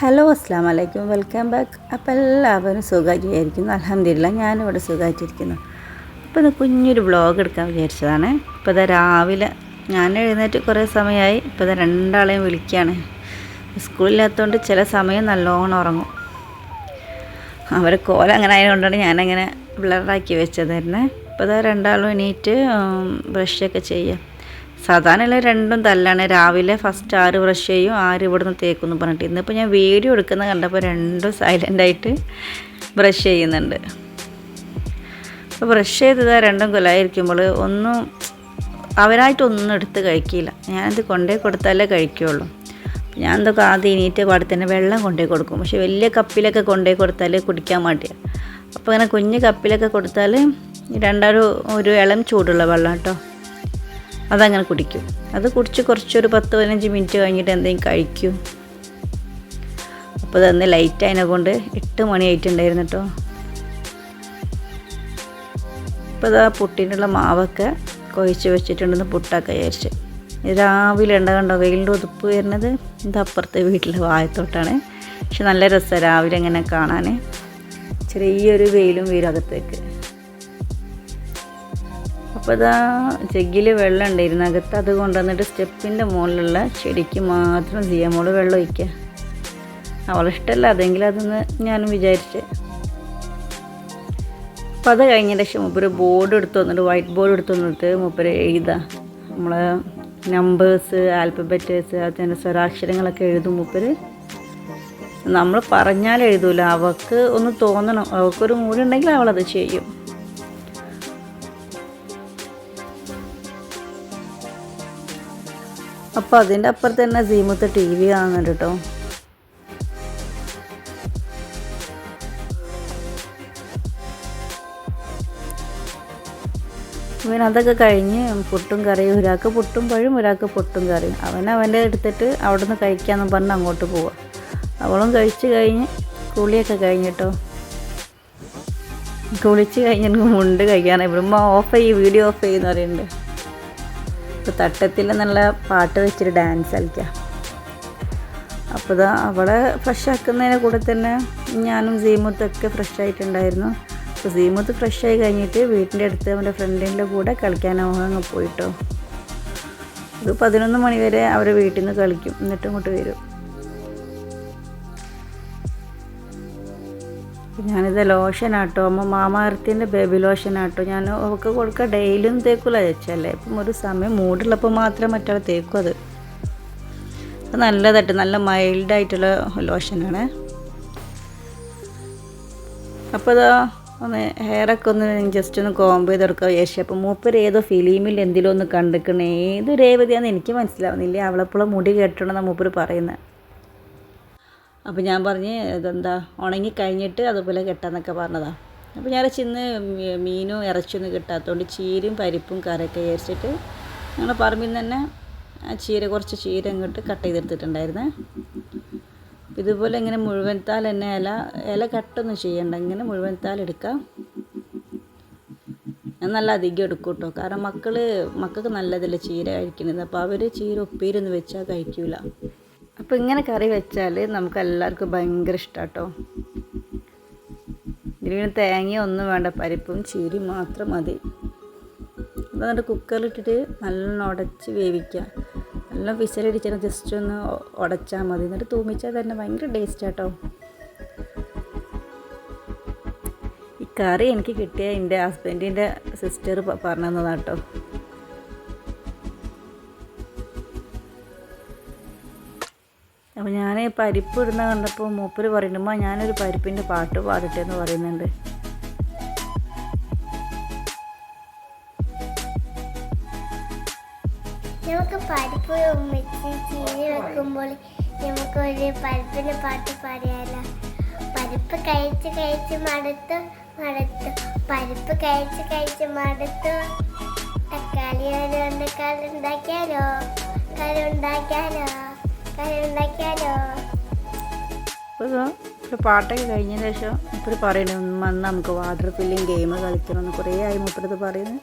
Hello അസ്സാം വലൈക്കും welcome back. അപ്പോൾ എല്ലാവരും സുഖമായിട്ടിരിക്കുന്നു. അലഹമില്ല ഞാനിവിടെ സുഖമായിട്ടിരിക്കുന്നു. അപ്പോൾ ഇത് കുഞ്ഞൊരു വ്ളോഗ് എടുക്കാൻ വിചാരിച്ചതാണ്. ഇപ്പോൾ ഇതാ രാവിലെ ഞാൻ എഴുന്നേറ്റ് കുറേ സമയമായി. ഇപ്പോൾ ഇതാ രണ്ടാളെയും വിളിക്കുകയാണ്. സ്കൂളില്ലാത്തതുകൊണ്ട് ചില സമയം നല്ലോണം ഉറങ്ങും. അവരെ കോല അങ്ങനെ ആയതുകൊണ്ടാണ് ഞാനങ്ങനെ ബ്ലറാക്കി വെച്ചത് ഇപ്പോൾ ഇതാ രണ്ടാളും എണീറ്റ് ബ്രഷൊക്കെ ചെയ്യാം. സാധാരണ എല്ലാം രണ്ടും തല്ലാണ്. രാവിലെ ഫസ്റ്റ് ആറ് ബ്രഷ് ചെയ്യും ആര് ഇവിടുന്ന് തേക്കുന്നു പറഞ്ഞിട്ട്. ഇന്നിപ്പോൾ ഞാൻ വീഡിയോ എടുക്കുന്ന കണ്ടപ്പോൾ രണ്ടും സൈലന്റായിട്ട് ബ്രഷ് ചെയ്യുന്നുണ്ട്. അപ്പോൾ ബ്രഷ് ചെയ്തത് രണ്ടും കൊലായിരിക്കുമ്പോൾ ഒന്നും അവരായിട്ടൊന്നും എടുത്ത് കഴിക്കില്ല. ഞാനത് കൊണ്ടേ കൊടുത്താലേ കഴിക്കുകയുള്ളൂ ഞാൻ എന്തൊക്കെ ആദ്യം എണീറ്റ് പാടി തന്നെ വെള്ളം കൊണ്ടേ കൊടുക്കും. പക്ഷേ വലിയ കപ്പിലൊക്കെ കൊണ്ടേ കൊടുത്താൽ കുടിക്കാൻ മടിയാണ് അപ്പോൾ ഇങ്ങനെ കുഞ്ഞ് കപ്പിലൊക്കെ കൊടുത്താൽ രണ്ടാരും ഒരു ഇളം ചൂടുള്ള വെള്ളം കേട്ടോ. അതങ്ങനെ കുടിക്കും. അത് കുടിച്ച് കുറച്ചൊരു പത്ത് പതിനഞ്ച് മിനിറ്റ് കഴിഞ്ഞിട്ട് എന്തെങ്കിലും കഴിക്കും. അപ്പോൾ തന്നെ ലൈറ്റ് അതിനെ കൊണ്ട് എട്ട് മണി ആയിട്ടുണ്ടായിരുന്നു കേട്ടോ ഇപ്പോൾ ഇതാ പുട്ടിനുള്ള മാവൊക്കെ കുഴച്ച് വെച്ചിട്ടുണ്ടെന്ന് പുട്ടൊക്കെ വിചാരിച്ച്. രാവിലെ ഉണ്ട കണ്ടോ വെയിലിന്റെ ഒതുപ്പ് വരുന്നത്? ഇത് അപ്പുറത്തെ വീട്ടിലെ വായത്തോട്ടാണ്. പക്ഷെ നല്ല രസമാണ് രാവിലെ ഇങ്ങനെ കാണാൻ ചെറിയൊരു വെയിലും വീരും അകത്തേക്ക്. അപ്പോൾ ജഗ്ഗിൽ വെള്ളം ഉണ്ടായിരുന്നു. അകത്ത് അത് കൊണ്ടുവന്നിട്ട് സ്റ്റെപ്പിന്റെ മുകളിലുള്ള ചെടിക്ക് മാത്രം ചെയ്യാം. മോൾ വെള്ളം ഒഴിക്കുക അവളിഷ്ടമല്ല അതെങ്കിൽ അതൊന്ന് ഞാനും വിചാരിച്ച്. അപ്പോൾ അത് കഴിഞ്ഞതിന് ശേഷം മുപ്പര് ബോർഡ് എടുത്ത് വന്നിട്ട് വൈറ്റ് ബോർഡ് എടുത്ത് വന്നിട്ട് മുപ്പര് എഴുതാം. നമ്മൾ നമ്പേഴ്സ് ആൽഫബറ്റേഴ്സ് അതിന്റെ സ്വരാക്ഷരങ്ങളൊക്കെ എഴുതും മുപ്പര്. നമ്മൾ പറഞ്ഞാൽ എഴുതൂല. അവൾക്ക് ഒന്ന് തോന്നണം. അവൾക്കൊരു മൂഡ് ഉണ്ടെങ്കിൽ അവളത് ചെയ്യും. അപ്പോൾ അതിന്റെ അപ്പുറത്ത് തന്നെ സീമത്ത് ടി വി കാണുന്നുണ്ട് കേട്ടോ. പിന്നെ അതൊക്കെ കഴിഞ്ഞ് പുട്ടും കറിയും ഒരാൾക്ക് പുട്ടും പഴും ഒരാൾക്ക് പുട്ടും കറിയും. അവൻ അവന്റെ എടുത്തിട്ട് അവിടെ നിന്ന് കഴിക്കാമെന്ന് പറഞ്ഞ് അങ്ങോട്ട് പോവാം. അവളും കഴിച്ച് കഴിഞ്ഞ് കുളിയൊക്കെ കഴിഞ്ഞിട്ടോ. കുളിച്ച് കഴിഞ്ഞിട്ട് മുണ്ട് കഴിക്കാനാണ് ഇവിടുമ്പോൾ ഓഫ് ചെയ്യും വീഡിയോ ഓഫ് ചെയ്യുന്ന പറയുന്നുണ്ട്. ഇപ്പോൾ തട്ടത്തിൽ നല്ല പാട്ട് വെച്ചിട്ട് ഡാൻസ് കളിക്കാം. അപ്പോൾ ഇതാ അവളെ ഫ്രഷ് ആക്കുന്നതിന് കൂടെ തന്നെ ഞാനും സീമുത്തൊക്കെ ഫ്രഷ് ആയിട്ടുണ്ടായിരുന്നു. അപ്പോൾ സീമുത്ത് ഫ്രഷ് ആയി കഴിഞ്ഞിട്ട് വീട്ടിന്റെ അടുത്ത് അവന്റെ ഫ്രണ്ടിന്റെ കൂടെ കളിക്കാൻ അങ്ങ് പോയിട്ടോ. ഇത് പതിനൊന്ന് മണി വരെ അവരെ വീട്ടിൽ നിന്ന് കളിക്കും. എന്നിട്ട് ഇങ്ങോട്ട് വരും. ഞാനിത് ലോഷനാട്ടോ അമ്മ മാമാർത്തിന്റെ ബേബി ലോഷനാട്ടോ ഞാൻ അവൾക്ക് കൊടുക്കുക ഡെയിലിയും തേക്കില്ല ചേച്ചല്ലേ ഇപ്പം ഒരു സമയം മൂടുള്ളപ്പോൾ മാത്രമേ മറ്റേ തേക്കും അത്. നല്ലതായിട്ട് നല്ല മൈൽഡായിട്ടുള്ള ലോഷനാണ് അപ്പോൾ ഇതാ ഒന്ന് ഹെയറൊക്കെ ഒന്ന് ജസ്റ്റ് ഒന്ന് കോംബ് ചെയ്തെടുക്കുക വിചാരിച്ചു. അപ്പോൾ മൂപ്പർ ഏതോ ഫിലിമിൽ എന്തിലും ഒന്ന് കണ്ടിക്കണേ ഏത് രേവതിയാണെന്ന് എനിക്ക് മനസ്സിലാവുന്നില്ല. അവളെപ്പോഴും മുടി കേട്ടിട്ടുണ്ടെന്നാണ് മൂപ്പർ പറയുന്നത്. അപ്പോൾ ഞാൻ പറഞ്ഞ് ഇതെന്താ? ഉണങ്ങി കഴിഞ്ഞിട്ട് അതുപോലെ കെട്ടാന്നൊക്കെ പറഞ്ഞതാണ് അപ്പോൾ ഞാൻ ചിന്ന് മീനും ഇറച്ചിയൊന്നും കിട്ടാത്തതുകൊണ്ട് ചീരയും പരിപ്പും കറിയൊക്കെ വിചാരിച്ചിട്ട് ഞങ്ങൾ പറമ്പിൽ നിന്ന് തന്നെ ആ ചീര കുറച്ച് ചീര ഇങ്ങോട്ട് കട്ട് ചെയ്തെടുത്തിട്ടുണ്ടായിരുന്നു. ഇതുപോലെ ഇങ്ങനെ മുഴുവൻത്താൽ തന്നെ ഇല ഇല കട്ടൊന്നും ചെയ്യണ്ട. ഇങ്ങനെ മുഴുവൻത്താൽ എടുക്കാം. ഞാൻ നല്ല അധികം എടുക്കും കേട്ടോ കാരണം മക്കൾ മക്കൾക്ക് നല്ലതല്ലേ ചീര കഴിക്കുന്നത് അപ്പോൾ അവർ ചീര ഉപ്പേരൊന്നും വെച്ചാൽ കഴിക്കൂല. അപ്പോൾ ഇങ്ങനെ കറി വെച്ചാൽ നമുക്ക് എല്ലാവർക്കും ഭയങ്കര ഇഷ്ടമാട്ടോ ഇതിന് തേങ്ങ ഒന്നും വേണ്ട പരിപ്പും ചീരി മാത്രം മതി. എന്നിട്ട് കുക്കറിലിട്ടിട്ട് നല്ലോണം ഉടച്ച് വേവിക്കുക. നല്ല വിസലടിച്ചാൽ ജസ്റ്റ് ഒന്ന് ഉടച്ചാൽ മതി. എന്നിട്ട് തൂമിച്ചാൽ തന്നെ ഭയങ്കര ടേസ്റ്റ് കേട്ടോ ഈ കറി എനിക്ക് കിട്ടിയ എന്റെ ഹസ്ബൻഡിന്റെ സിസ്റ്റർ പറഞ്ഞു തന്നതാട്ടോ അപ്പോൾ ഞാൻ പരിപ്പ് ഇടുന്ന കണ്ടപ്പോൾ മൂപ്പര് പറയുമ്പോൾ ഞാനൊരു പരിപ്പിന്റെ പാട്ട് പാടട്ടെ എന്ന് പറയുന്നുണ്ട്. നമുക്ക് പരിപ്പ് വെച്ച് ചീനി വെക്കുമ്പോൾ നമുക്ക് ഒരു പരിപ്പിന്റെ പാട്ട് പാടിയാലോ? പരിപ്പ് കഴിച്ച് കഴിച്ച് മടുത്തു മടുത്തു പരിപ്പ് കഴിച്ച് കഴിച്ച് മടുത്തു. തക്കാളി ഒരു കറി ഉണ്ടാക്കിയാലോ കറി ഉണ്ടാക്കിയാലോ ഒരു പാട്ടൊക്കെ കഴിഞ്ഞ ശേഷം മൂപ്പര് പറയുന്നത് വന്ന് നമുക്ക് വാട്ടർ ഫില്ലിങ് ഗെയിം കളിക്കണം എന്ന് കുറേ ആയി മുപ്പത് പറയുന്നത്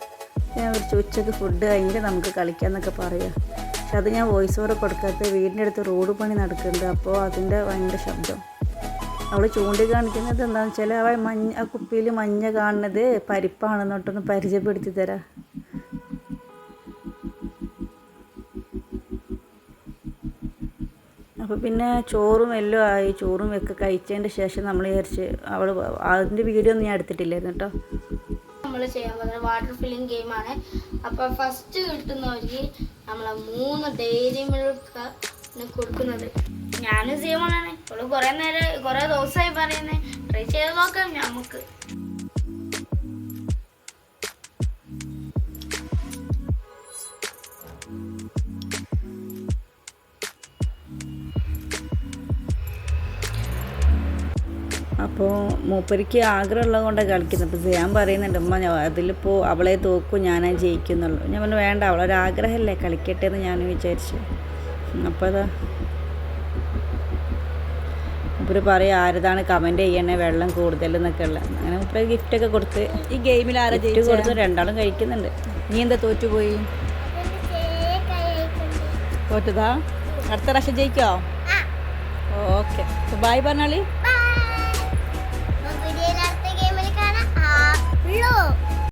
ഞാൻ ഒരു ഉച്ചയ്ക്ക് ഫുഡ് കഴിഞ്ഞിട്ട് നമുക്ക് കളിക്കാം എന്നൊക്കെ പറയുക പക്ഷെ അത് ഞാൻ വോയിസ് ഓവർ കൊടുക്കാത്ത വീടിന്റെ അടുത്ത് റോഡ് പണി നടക്കുന്നുണ്ട് അപ്പോൾ അതിന്റെ ഭയങ്കര ശബ്ദം. അവൾ ചൂണ്ടിക്കാണിക്കുന്നത് എന്താണെന്ന് വെച്ചാൽ അവ മഞ്ഞ കുപ്പിയിൽ മഞ്ഞ കാണുന്നത് പരിപ്പാണെന്നോട്ടൊന്ന് പരിചയപ്പെടുത്തി തരാം. അപ്പോൾ പിന്നെ ചോറും എല്ലാം ആയി ചോറും ഒക്കെ കഴിച്ചതിന്റെ ശേഷം നമ്മൾ വിചാരിച്ച് അവൾ അതിന്റെ വീഡിയോ ഒന്നും ഞാൻ എടുത്തിട്ടില്ലായിരുന്നു കേട്ടോ നമ്മൾ ചെയ്യാൻ പോകുന്നത് വാട്ടർ ഫില്ലിംഗ് ഗെയിമാണ് അപ്പോൾ ഫസ്റ്റ് കിട്ടുന്നവർക്ക് നമ്മൾ മൂന്ന് ഡെയിലി മിൽക്ക് കൊടുക്കുന്നത്. ഞാനും സീമണാണ് ഇപ്പോൾ കുറേ നേരം കുറേ ദിവസമായി പറയുന്നത് ട്രൈ ചെയ്ത് നോക്കാം നമുക്ക് അപ്പോൾ മൂപ്പരിക്ക് ആഗ്രഹമുള്ളത് കൊണ്ടാണ് കളിക്കുന്നത്. അപ്പോൾ ഞാൻ പറയുന്നുണ്ട് ഉമ്മ ഞാൻ അതിലിപ്പോൾ അവളെ തോക്കും ഞാനാ ജയിക്കുന്നുള്ളൂ. ഞാൻ പറഞ്ഞു വേണ്ട അവളൊരാഗ്രഹമല്ലേ കളിക്കട്ടെ എന്ന് ഞാൻ വിചാരിച്ചു. അപ്പോൾ അതാ. മൂപ്പര് പറയും ആരതാണ് കമന്റ് ചെയ്യണേ വെള്ളം കൂടുതൽ എന്നൊക്കെ ഉള്ളത് അങ്ങനെ മൂപ്പര് ഗിഫ്റ്റൊക്കെ കൊടുത്ത് ഈ ഗെയിമിൽ ആരാ ഗിഫ്റ്റ് കൊടുത്ത് രണ്ടാളും കഴിക്കുന്നുണ്ട്. നീ എന്താ തോറ്റുപോയി? തോറ്റതാ? അടുത്ത പ്രാവശ്യം ജയിക്കോ? ഓക്കെ. ബായ് പറഞ്ഞാളി. ബൈ